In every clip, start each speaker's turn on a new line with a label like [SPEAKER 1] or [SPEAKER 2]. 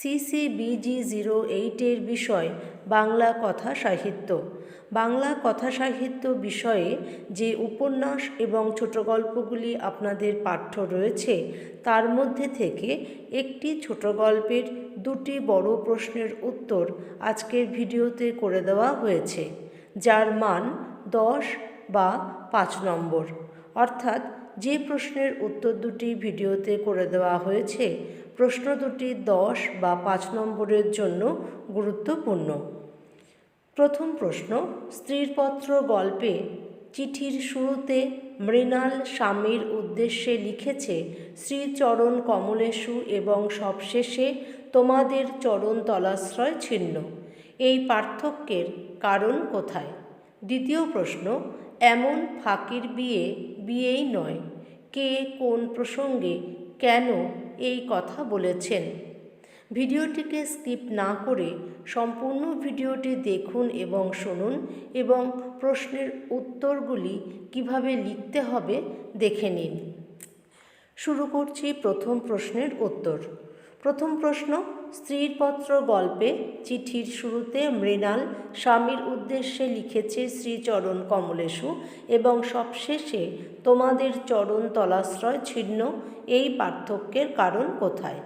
[SPEAKER 1] CCBG zero এইটের বিষয় বাংলা কথা সাহিত্য। বাংলা কথা সাহিত্য বিষয়ে যে উপন্যাস এবং ছোট গল্পগুলি আপনাদের পাঠ্য রয়েছে, তার মধ্যে থেকে একটি ছোট গল্পের দুটি বড় প্রশ্নের উত্তর আজকের ভিডিওতে করে দেওয়া হয়েছে, যার মান দশ বা পাঁচ নম্বর। অর্থাৎ যে প্রশ্নের উত্তর দুটি ভিডিওতে করে দেওয়া হয়েছে, প্রশ্ন দুটি দশ বা পাঁচ নম্বরের জন্য গুরুত্বপূর্ণ। প্রথম প্রশ্ন, স্ত্রীর পত্র গল্পে চিঠির শুরুতে মৃণাল স্বামীর উদ্দেশ্যে লিখেছে শ্রীচরণ কমলেশু এবং সবশেষে তোমাদের চরণ তলাশ্রয় ছিন্ন। এই পার্থক্যের কারণ কোথায়? দ্বিতীয় প্রশ্ন, এমন ফাঁকির বিয়ে, বিয়েই নয়। কে কোন প্রসঙ্গে কেন এই কথা বলেছেন। ভিডিওটিকে স্কিপ না করে সম্পূর্ণ ভিডিওটি দেখুন এবং শুনুন এবং প্রশ্নের উত্তরগুলি কীভাবে লিখতে হবে দেখে নিন। শুরু করছি প্রথম প্রশ্নের উত্তর। প্রথম প্রশ্ন স্ত্রীর পত্র গল্পে চিঠির শুরুতে মৃণাল স্বামীর উদ্দেশ্যে লিখেছে শ্রীচরণ কমলেশু এবং সবশেষে তোমাদের চরণ তলাশ্রয় ছিন্ন, এই পার্থক্যের কারণ কোথায়?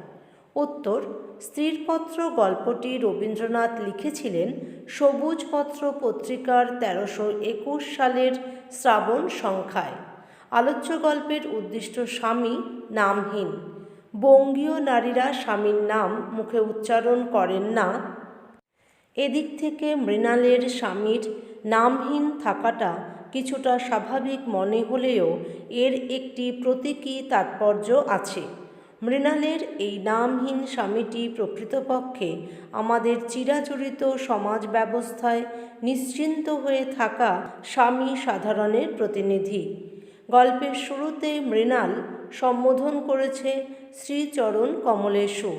[SPEAKER 1] উত্তর স্ত্রীর পত্র গল্পটি রবীন্দ্রনাথ লিখেছিলেন সবুজ পত্র পত্রিকার তেরোশো একুশ সালের শ্রাবণ সংখ্যায়। আলোচ্য গল্পের উদ্দিষ্ট স্বামী নামহীন। বঙ্গীয় নারীরা স্বামীর নাম মুখে উচ্চারণ করেন না। এদিক থেকে মৃণালের স্বামীর নামহীন থাকাটা কিছুটা স্বাভাবিক মনে হলেও এর একটি প্রতীকী তাৎপর্য আছে। মৃণালের এই নামহীন স্বামীটি প্রকৃতপক্ষে আমাদের চিরাচরিত সমাজ ব্যবস্থায় নিশ্চিন্ত হয়ে থাকা স্বামী সাধারণের প্রতিনিধি। গল্পের শুরুতে মৃণাল সম্বোধন করেছে শ্রীচরণ কমলেশু।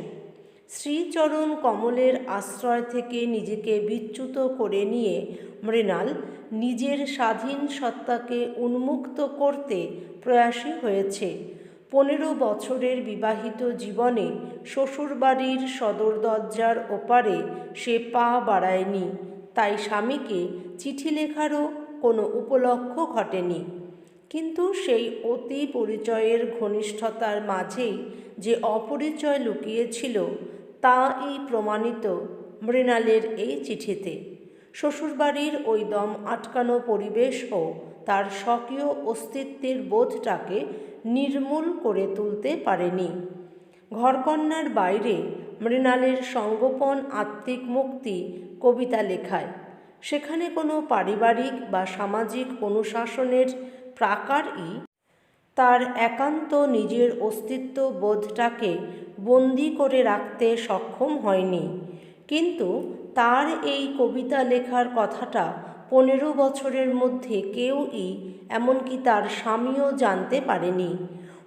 [SPEAKER 1] শ্রীচরণ কমলের আশ্রয় থেকে নিজেকে বিচ্যুত করে নিয়ে মৃণাল নিজের স্বাধীন সত্তাকে উন্মুক্ত করতে প্রয়াসী হয়েছে। পনেরো বছরের বিবাহিত জীবনে শ্বশুরবাড়ির সদর দরজার ওপারে সে পা বাড়ায়নি, তাই স্বামীকে চিঠি লেখারও কোনো উপলক্ষ ঘটেনি। কিন্তু সেই অতি পরিচয়ের ঘনিষ্ঠতার মাঝেই যে অপরিচয় লুকিয়েছিল তা এই প্রমাণিত মৃণালের এই চিঠিতে। শ্বশুরবাড়ির ওই দম আটকানো পরিবেশও তার স্বকীয় অস্তিত্বের বোধটাকে নির্মূল করে তুলতে পারেনি। ঘরকন্যার বাইরে মৃণালের সঙ্গোপন আত্মিক মুক্তি কবিতা লেখায়। সেখানে কোনো পারিবারিক বা সামাজিক অনুশাসনের প্রাকারই তার একান্ত নিজের অস্তিত্ব বোধটাকে বন্দি করে রাখতে সক্ষম হয়নি। কিন্তু তার এই কবিতা লেখার কথাটা পনেরো বছরের মধ্যে কেউই, এমনকি তার স্বামীও জানতে পারেনি।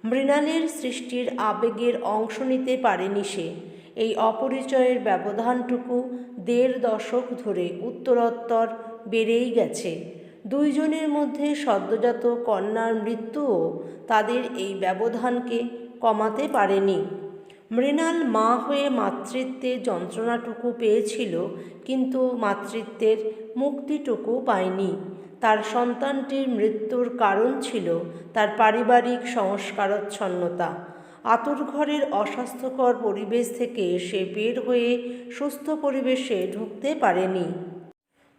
[SPEAKER 1] মৃণালের সৃষ্টির আবেগের অংশ নিতে পারেনি সে। এই অপরিচয়ের ব্যবধানটুকু দেড় দশক ধরে উত্তরোত্তর বেড়েই গেছে। দুইজনের মধ্যে সদ্যজাত কন্যার মৃত্যুও তাদের এই ব্যবধানকে কমাতে পারেনি। মৃণাল মা হয়ে মাতৃত্বে যন্ত্রণাটুকু পেয়েছিল, কিন্তু মাতৃত্বের মুক্তিটুকু পায়নি। তার সন্তানটির মৃত্যুর কারণ ছিল তার পারিবারিক সংস্কারচ্ছন্নতা। আতুর ঘরের অস্বাস্থ্যকর পরিবেশ থেকে সে বের হয়ে সুস্থ পরিবেশে ঢুকতে পারেনি।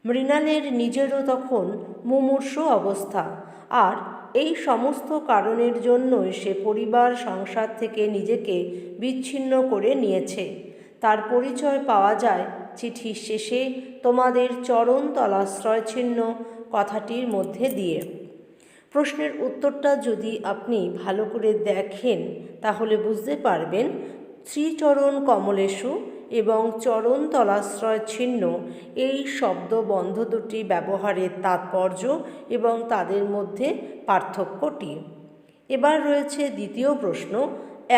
[SPEAKER 1] মৃণালের নিজেরও তখন মুমূর্ষ অবস্থা। আর এই সমস্ত কারণের জন্যই সে পরিবার সংসার থেকে নিজেকে বিচ্ছিন্ন করে নিয়েছে। তার পরিচয় পাওয়া যায় চিঠির শেষে তোমাদের চরণ তলাশ্রয় ছিন্ন কথাটির মধ্যে দিয়ে। প্রশ্নের উত্তরটা যদি আপনি ভালো করে দেখেন, তাহলে বুঝতে পারবেন, শ্রীচরণ কমলেশু এবং চরণ তলাশ্রয় ছিন্ন। এই শব্দ বন্ধ দুটি ব্যবহারের তাৎপর্য এবং তাদের মধ্যে পার্থক্যটি। এবার রয়েছে দ্বিতীয় প্রশ্ন,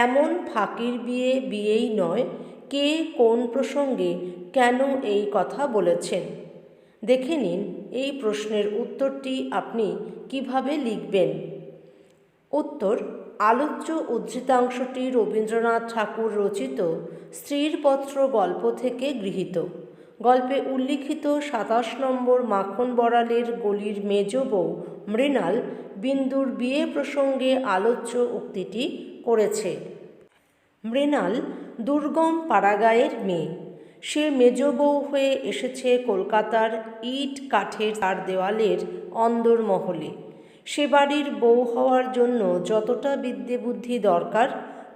[SPEAKER 1] এমন ফাঁকির বিয়ে বিয়েই নয়, কে কোন প্রসঙ্গে কেন এই কথা বলেছেন? দেখে নিন এই প্রশ্নের উত্তরটি আপনি কীভাবে লিখবেন। উত্তর আলোচ্য উদ্ধৃতাংশটি রবীন্দ্রনাথ ঠাকুর রচিত স্ত্রীর পত্র গল্প থেকে গৃহীত। গল্পে উল্লিখিত সাতাশ নম্বর মাখন বড়ালের গলির মেজ বউ মৃণাল বিন্দুর বিয়ে প্রসঙ্গে আলোচ্য উক্তিটি করেছে। মৃণাল দুর্গম পাড়াগাঁয়ের মেয়ে। সে মেজ বউ হয়ে এসেছে কলকাতার ইট কাঠের তার দেওয়ালের অন্দরমহলে। সে বাড়ির বউ হওয়ার জন্য যতটা বিদ্যে বুদ্ধি দরকার,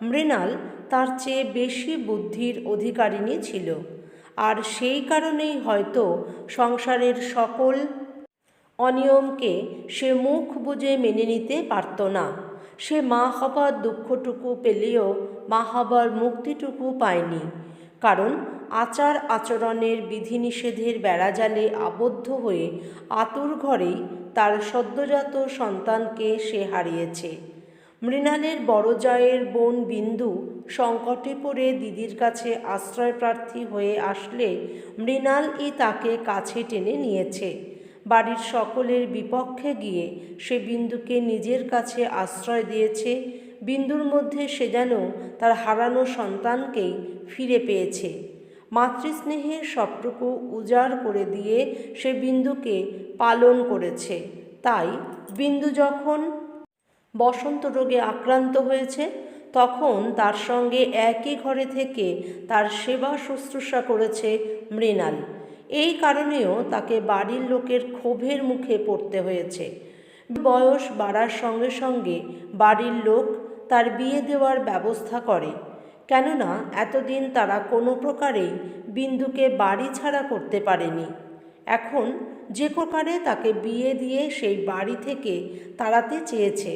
[SPEAKER 1] মৃণাল তার চেয়ে বেশি বুদ্ধির অধিকারিণী ছিল। আর সেই কারণেই হয়তো সংসারের সকল অনিয়মকে সে মুখ বুজে মেনে নিতে পারত না। সে মা হবার দুঃখটুকু পেলেও মা হবার মুক্তিটুকু পায়নি। কারণ আচার আচরণের বিধিনিষেধের বেড়াজালে আবদ্ধ হয়ে আতুর ঘরেই তার সদ্যজাত সন্তানকে সে হারিয়েছে। মৃণালের বড় জায়ের বোন বিন্দু সংকটে পড়ে দিদির কাছে আশ্রয় প্রার্থী হয়ে আসলে মৃণালই তাকে কাছে টেনে নিয়েছে। বাড়ির সকলের বিপক্ষে গিয়ে সে বিন্দুকে নিজের কাছে আশ্রয় দিয়েছে। বিন্দুর মধ্যে সে যেন তার হারানো সন্তানকেই ফিরে পেয়েছে। মাতৃস্নেহের সবটুকু উজাড় করে দিয়ে সে বিন্দুকে পালন করেছে। তাই বিন্দু যখন বসন্ত রোগে আক্রান্ত হয়েছে, তখন তার সঙ্গে একই ঘরে থেকে তার সেবা শুশ্রূষা করেছে মৃণাল। এই কারণেও তাকে বাড়ির লোকের ক্ষোভের মুখে পড়তে হয়েছে। বয়স বাড়ার সঙ্গে সঙ্গে বাড়ির লোক তার বিয়ে দেওয়ার ব্যবস্থা করে। কেননা, এতদিন তারা কোনো প্রকারেই বিন্দুকে বাড়ি ছাড়া করতে পারেনি। এখন যে প্রকারে তাকে বিয়ে দিয়ে সেই বাড়ি থেকে তাড়াতে চেয়েছে।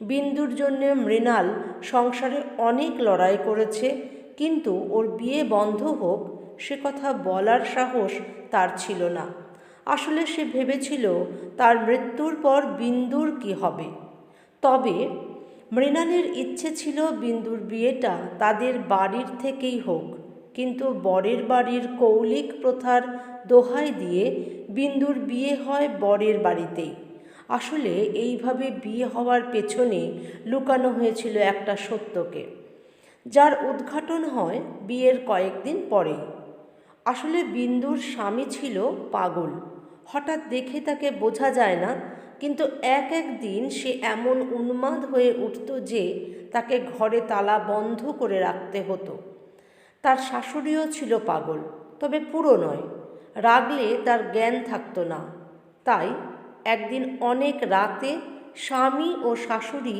[SPEAKER 1] বিন্দুর জন্য মৃণাল সংসারে অনেক লড়াই করেছে, কিন্তু ওর বিয়ে বন্ধ হোক, সে কথা বলার সাহস তার ছিল না। আসলে সে ভেবেছিল তার মৃত্যুর পর বিন্দুর কি হবে। তবে মৃণালের ইচ্ছে ছিল বিন্দুর বিয়েটা তাদের বাড়ির থেকেই হোক। কিন্তু বরের বাড়ির কৌলিক প্রথার দোহাই দিয়ে বিন্দুর বিয়ে হয় বরের বাড়িতেই আসলে এইভাবে বিয়ে হওয়ার পেছনে লুকানো হয়েছিল একটা সত্যকে। যার উদ্ঘাটন হয় বিয়ের কয়েকদিন পরেই। আসলে বিন্দুর স্বামী ছিল পাগল। হঠাৎ দেখে তাকে বোঝা যায় না, কিন্তু এক এক দিন সে এমন উন্মাদ হয়ে উঠত যে তাকে ঘরে তালা বন্ধ করে রাখতে হতো। তার শাশুড়িও ছিল পাগল, তবে পুরো নয়। রাগলে তার জ্ঞান থাকতো না। তাই একদিন অনেক রাতে স্বামী ও শাশুড়ি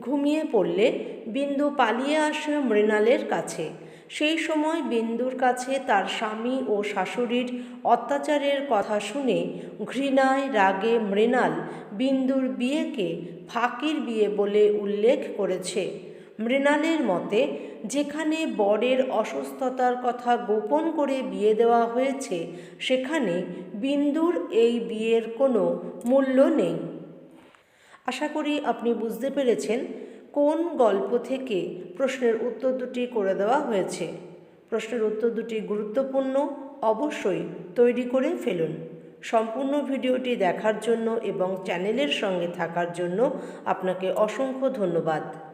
[SPEAKER 1] ঘুমিয়ে পড়লে বিন্দু পালিয়ে আসে মৃণালের কাছে। সেই সময় বিন্দুর কাছে তার স্বামী ও শাশুড়ির অত্যাচারের কথা শুনে ঘৃণায় রাগে মৃণাল বিন্দুর বিয়েকে ফাঁকির বিয়ে বলে উল্লেখ করেছে। মৃণালের মতে, যেখানে বরের অসুস্থতার কথা গোপন করে বিয়ে দেওয়া হয়েছে, সেখানে বিন্দুর এই বিয়ের কোনো মূল্য নেই। আশা করি আপনি বুঝতে পেরেছেন কোন গল্প থেকে প্রশ্নের উত্তর দুটি করে দেওয়া হয়েছে। প্রশ্নের উত্তর দুটি গুরুত্বপূর্ণ, অবশ্যই তৈরি করে ফেলুন। সম্পূর্ণ ভিডিওটি দেখার জন্য এবং চ্যানেলের সঙ্গে থাকার জন্য আপনাকে অসংখ্য ধন্যবাদ।